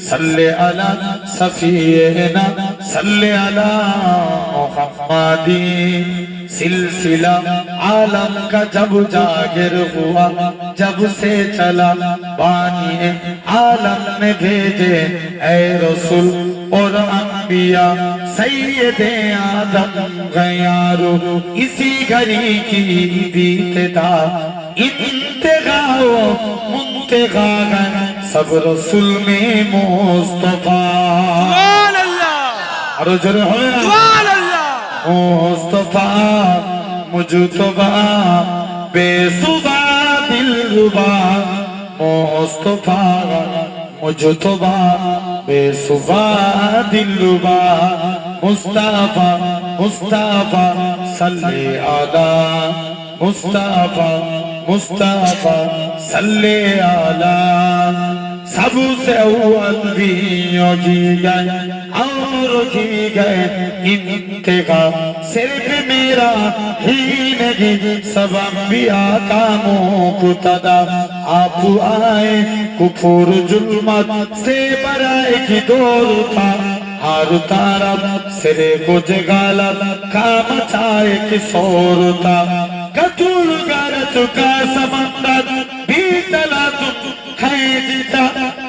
صلی علی صفینا صلی علی محمدی، سلسلہ عالم کا جب جاگر ہوا، جب سے چلا بانی عالم میں بھیجے، اے رسول اور انبیاء، سید آدم غیارو اسی گھری کی بیتتا انتغاو منتغاغن সব রসুল মে মোস্তফা আরও জোরে হবে মোস্তফা মুজুতবা বেসুবা দিলরুবা। মোস্তফা মুজুতবা বেসুবা দিলরুবা। মুস্তাফা মুস্তাফা সাল্লি আলা। মুস্তাফা মুস্তাফা صلی علی سب سے انبیوں کی گئے اور کی گئے انتقا صرف میرا ہی نہیں سب انبیاء کا مقتدا آپ آئے کفر ظلمت سے برائے کی دور تھا আর তারা সেরে গোজে গালা কাম চায় কিশোরতা কতুল গারত কা সমা जीता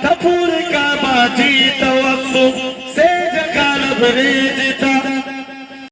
कपूर का बाजी तवस्सु से जगाल बरेज